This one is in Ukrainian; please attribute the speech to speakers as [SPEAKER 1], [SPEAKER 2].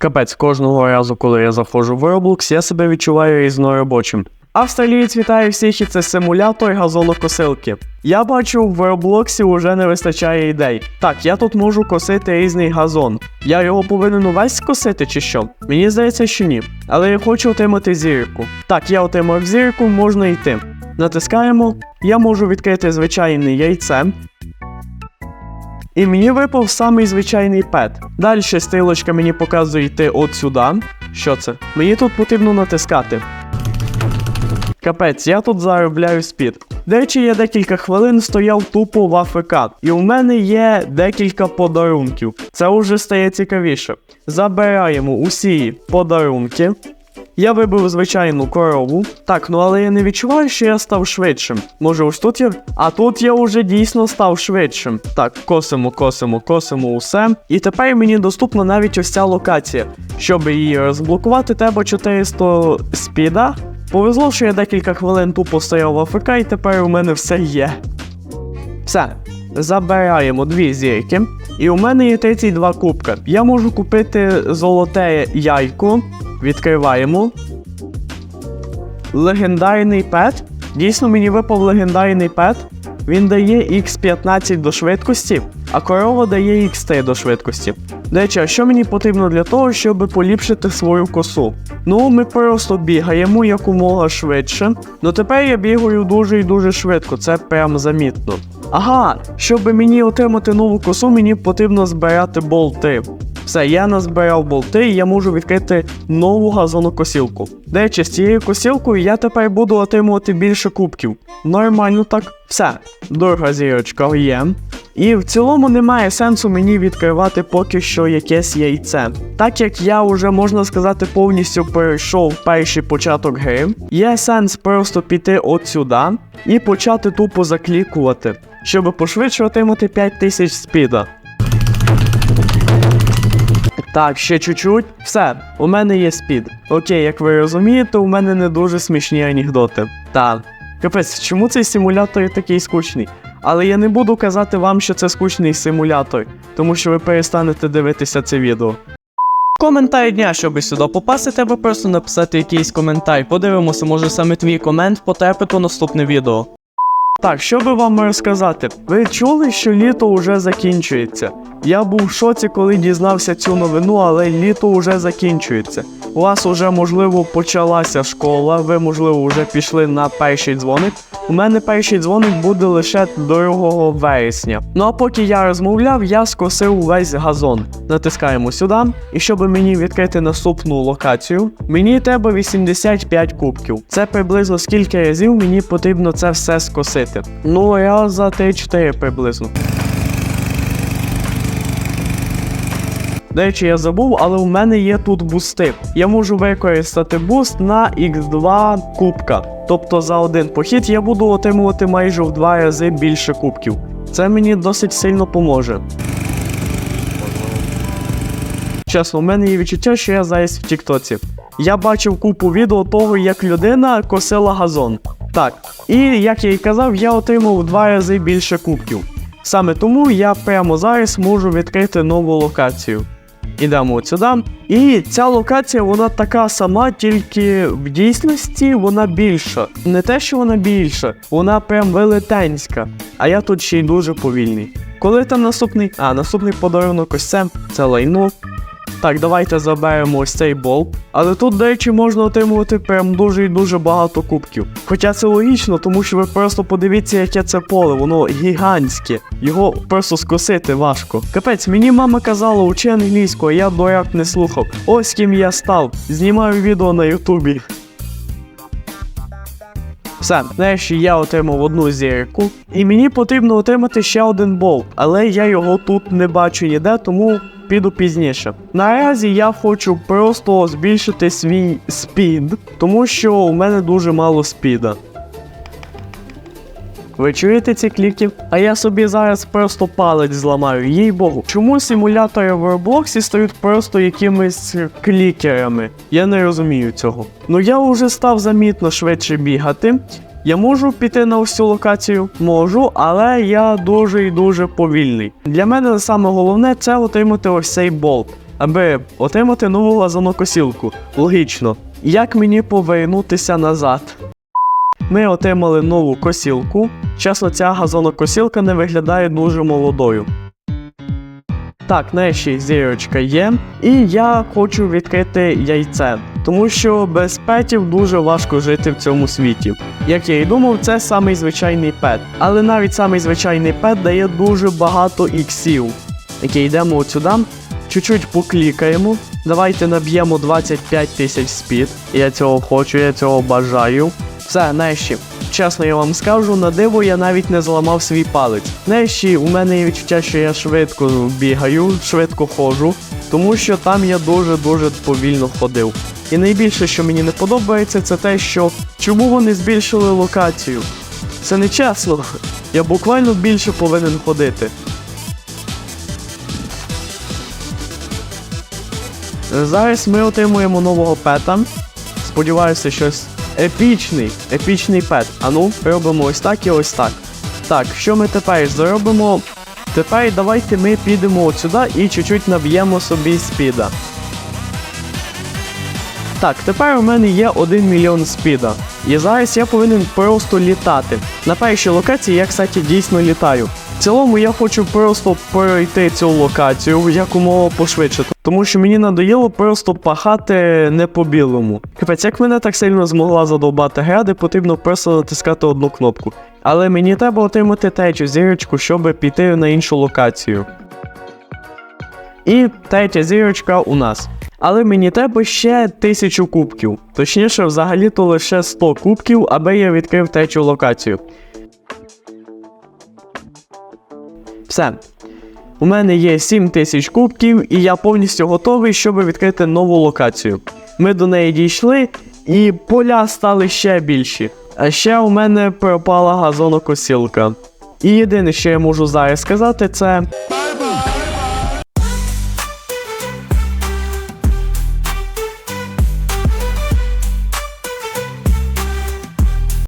[SPEAKER 1] Капець, кожного разу, коли я заходжу в Roblox, я себе відчуваю різноробочим. Австралієць вітає всіх і це симулятор газонокосилки. Я бачу, в Роблоксі уже не вистачає ідей. Так, я тут можу косити різний газон. Я його повинен увесь скосити чи що? Мені здається, що ні. Але я хочу отримати зірку. Так, я отримав зірку, можна йти. Натискаємо, я можу відкрити звичайне яйце. І мені випав самий звичайний пет. Далі стрілочка мені показує йти от сюди. Що це? Мені тут потрібно натискати. Капець, я тут заробляю спід. Речі, я декілька хвилин стояв тупо в АФК, і у мене є декілька подарунків. Це вже стає цікавіше. Забираємо усі подарунки. Я вибив звичайну корову. Так, ну але я не відчуваю, що я став швидшим. Може, ось тут я. А тут я вже дійсно став швидшим. Так, косимо, косимо, косимо усе. І тепер мені доступна навіть ось ця локація. Щоб її розблокувати, треба 400 спіда. Повезло, що я декілька хвилин тупо стояв в АФК, і тепер у мене все є. Все. Забираємо дві зірки. І у мене є 32 кубка. Я можу купити золоте яйко. Відкриваємо. Легендарний пет. Дійсно, мені випав легендарний пет. Він дає X15 до швидкості, а корова дає X3 до швидкості. До речі, а що мені потрібно для того, щоб поліпшити свою косу? Ну, ми просто бігаємо якомога швидше. Ну тепер я бігаю дуже і дуже швидко, це прям замітно. Ага, щоб мені отримати нову косу, мені потрібно збирати болти. Все, я назбирав болти, і я можу відкрити нову газонокосілку. До речі, з цією косілкою я тепер буду отримувати більше кубків. Нормально так. Все, друга зірочка є. І в цілому немає сенсу мені відкривати поки що якесь яйце. Так як я вже можна сказати повністю перейшов перший початок гри, є сенс просто піти от сюди і почати тупо заклікувати, щоб пошвидше отримати 5000 спіда. Так, ще чуть-чуть. Все, у мене є спід. Окей, як ви розумієте, у мене не дуже смішні анекдоти. Так. Капець, чому цей симулятор такий скучний? Але я не буду казати вам, що це скучний симулятор, тому що ви перестанете дивитися це відео. Коментар дня, щоб сюди попасти, треба просто написати якийсь коментар. Подивимося, може саме твій комент потрапить у наступне відео. Так, що би вам розказати? Ви чули, що літо вже закінчується? Я був в шоці, коли дізнався цю новину, але літо вже закінчується. У вас уже, можливо, почалася школа, ви, можливо, вже пішли на перший дзвоник. У мене перший дзвоник буде лише 2 вересня. Ну а поки я розмовляв, я скосив весь газон. Натискаємо сюди, і щоб мені відкрити наступну локацію, мені треба 85 кубків. Це приблизно скільки разів мені потрібно це все скосити. Ну, раз за 3-4 приблизно. До речі, я забув, але у мене є тут бусти. Я можу використати буст на X2 кубка. Тобто за один похід я буду отримувати майже в два рази більше кубків. Це мені досить сильно поможе. Чесно, у мене є відчуття, що я зараз в Тіктоці. Я бачив купу відео того, як людина косила газон. Так, і як я і казав, я отримав в два рази більше кубків. Саме тому я прямо зараз можу відкрити нову локацію. Ідемо от сюди. І ця локація, вона така сама, тільки в дійсності вона більша. Не те, що вона більша, вона прям велетенська. А я тут ще й дуже повільний. Коли там наступний? А, наступний подарунок ось це, це лайно. Так, давайте заберемо ось цей болт. Але тут, до речі, можна отримувати прям дуже і дуже багато кубків. Хоча це логічно, тому що ви просто подивіться, яке це поле, воно гігантське. Його просто скосити важко. Капець, мені мама казала, учи англійську, а я дурак не слухав. Ось ким я став. Знімаю відео на Ютубі. Все, нарешті я отримав одну зірку, і мені потрібно отримати ще один болт, але я його тут не бачу ніде, тому піду пізніше. Наразі я хочу просто збільшити свій спід, тому що у мене дуже мало спіда. Ви чуєте ці кліки? А я собі зараз просто палець зламаю, їй богу. Чому симулятори в Роблоксі стають просто якимись клікерами? Я не розумію цього. Ну я вже став замітно швидше бігати. Я можу піти на ось локацію? Можу, але я дуже і дуже повільний. Для мене саме головне це отримати ось цей болт. аби отримати нову газонокосілку. Логічно. Як мені повернутися назад? Ми отримали нову косілку. Чесно, ця газонокосілка не виглядає дуже молодою. Так, нарешті зірочка є. І я хочу відкрити яйце, тому що без петів дуже важко жити в цьому світі. Як я і думав, це самий звичайний пет. Але навіть самий звичайний пет дає дуже багато іксів. Окей, йдемо от сюди. Чуть-чуть поклікаємо. Давайте наб'ємо 25 тисяч спід. Я цього хочу, я цього бажаю. Все, нарешті. Чесно, я вам скажу, на диво я навіть не зламав свій палець. Нарешті у мене є відчуття, що я швидко бігаю, швидко ходжу, тому що там я дуже-дуже повільно ходив. І найбільше, що мені не подобається, це те, що чому вони збільшили локацію. Це не чесно. Я буквально більше повинен ходити. Зараз ми отримуємо нового пета. Сподіваюся, щось епічний, епічний пет. Ану, робимо ось так і ось так. Так, що ми тепер зробимо? Тепер давайте ми підемо от сюди і чуть-чуть наб'ємо собі спіда. Так, тепер у мене є 1 мільйон спіда. І зараз я повинен просто літати. На першій локації я, кстати, дійсно літаю. В цілому я хочу просто пройти цю локацію якомога пошвидше, тому що мені надоїло просто пахати не по білому. Капець, як мене так сильно змогла задовбати гради, потрібно просто натискати одну кнопку. Але мені треба отримати третю зірочку, щоб піти на іншу локацію. І третя зірочка у нас. Але мені треба ще тисячу кубків. Точніше, взагалі-то лише 100 кубків, аби я відкрив третю локацію. Все. У мене є 7 тисяч кубків, і я повністю готовий, щоб відкрити нову локацію. Ми до неї дійшли, і поля стали ще більші. А ще у мене пропала газонокосілка. І єдине, що я можу зараз сказати, це